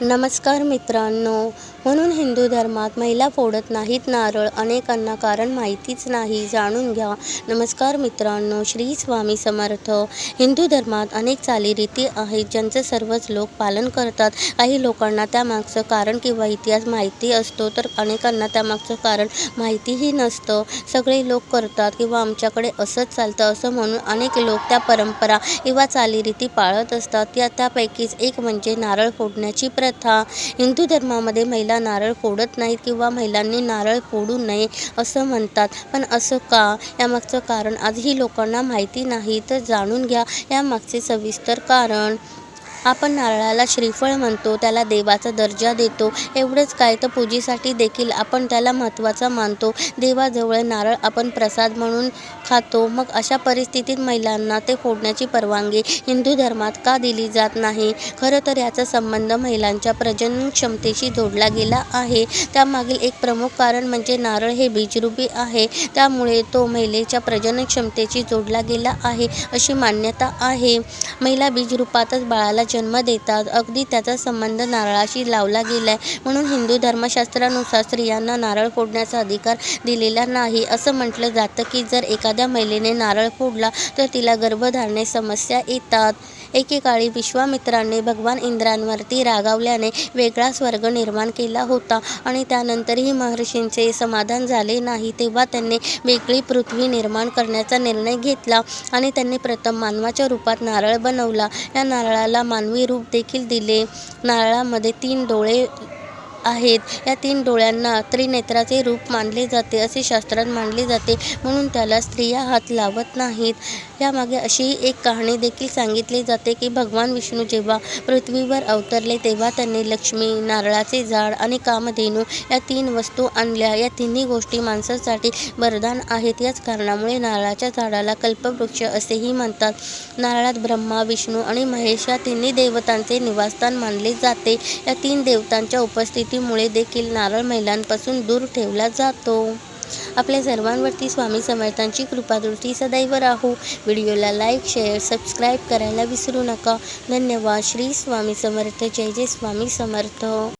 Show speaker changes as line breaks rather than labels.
नमस्कार मित्रांनो म्हणून हिंदू धर्मात महिला फोडत नाहीत नारळ अनेकांना कारण माहितीच नाही. जाणून घ्या. नमस्कार मित्रांनो श्री स्वामी समर्थ. हिंदू धर्मात अनेक चालीरीती आहेत ज्यांचं सर्वच लोक पालन करतात. काही लोकांना त्यामागचं कारण किंवा इतिहास माहिती असतो तर अनेकांना त्यामागचं कारण माहितीही नसतं. सगळे लोक करतात किंवा आमच्याकडे असंच चालतं असं म्हणून अनेक लोक त्या परंपरा किंवा चालीरीती पाळत असतात. त्या त्यापैकीच एक म्हणजे नारळ फोडण्याची प्रथा. हिंदू धर्मामध्ये महिला नारळ फोडत नाहीत किंवा महिलांनी नारळ फोडू नये असं म्हणतात. पण असं का? यामागचं कारण आजही लोकांना माहिती नाही. तर जाणून घ्या यामागचे सविस्तर कारण. आपण नारळाला श्रीफळ म्हणतो त्याला देवाचा दर्जा देतो एवढंच काय तर पूजेसाठी देखील आपण त्याला महत्त्वाचा मानतो. देवाजवळ नारळ आपण प्रसाद म्हणून खातो. मग अशा परिस्थितीत महिलांना ते फोडण्याची परवानगी हिंदू धर्मात का दिली जात नाही? खरं तर याचा संबंध महिलांच्या प्रजनन क्षमतेशी जोडला गेला आहे. त्यामागील एक प्रमुख कारण म्हणजे नारळ हे बीजरूपी आहे. त्यामुळे तो महिलेच्या प्रजनन क्षमतेशी जोडला गेला आहे अशी मान्यता आहे. महिला बीजरूपातच बाळाला जन्म देतात. अगदी त्याचा संबंध नारळाशी लावला गेला आहे म्हणून हिंदू धर्मशास्त्रानुसार स्त्रियांना नारळ फोडण्याचा अधिकार दिलेला नाही. असं म्हटलं जातं की जर एखाद्या महिलेने नारळ फोडला तर तिला गर्भधारणे समस्या येतात. एकेकाळी विश्वामित्राने भगवान इंद्रांवरती रागावल्याने वेगळा स्वर्ग निर्माण केला होता आणि त्यानंतरही महर्षींचे समाधान झाले नाही तेव्हा त्यांनी वेगळी पृथ्वी निर्माण करण्याचा निर्णय घेतला आणि त्यांनी प्रथम मानवाच्या रूपात नारळ बनवला. या नारळाला मानवी रूप देखील दिले. नारळामध्ये तीन डोळे आहेत. या तीन डोळ्यांना त्रिनेत्राचे रूप मानले जाते असे शास्त्रात मानले जाते. म्हणून त्याला स्त्रिया हात लावत नाहीत. यामागे अशी एक कहाणी देखील सांगितली जाते की भगवान विष्णू जेव्हा पृथ्वीवर अवतरले तेव्हा त्यांनी लक्ष्मी नारळाचे झाड आणि कामधेनू या तीन वस्तू आणल्या. या तिन्ही गोष्टी माणसासाठी वरदान आहेत. याच कारणामुळे नारळाच्या झाडाला कल्पवृक्ष असेही म्हणतात. नारळात ब्रह्मा विष्णू आणि महेश या तिन्ही देवतांचे निवासस्थान मानले जाते. या तीन देवतांच्या उपस्थितीमुळे देखील नारळ महिलांपासून दूर ठेवला जातो. आपल्या सर्वांवरती स्वामी समर्थांची कृपादृष्टी सदैव राहू. व्हिडिओला लाईक शेअर सबस्क्राईब करायला विसरू नका. धन्यवाद. श्री स्वामी समर्थ. जय जय स्वामी समर्थ.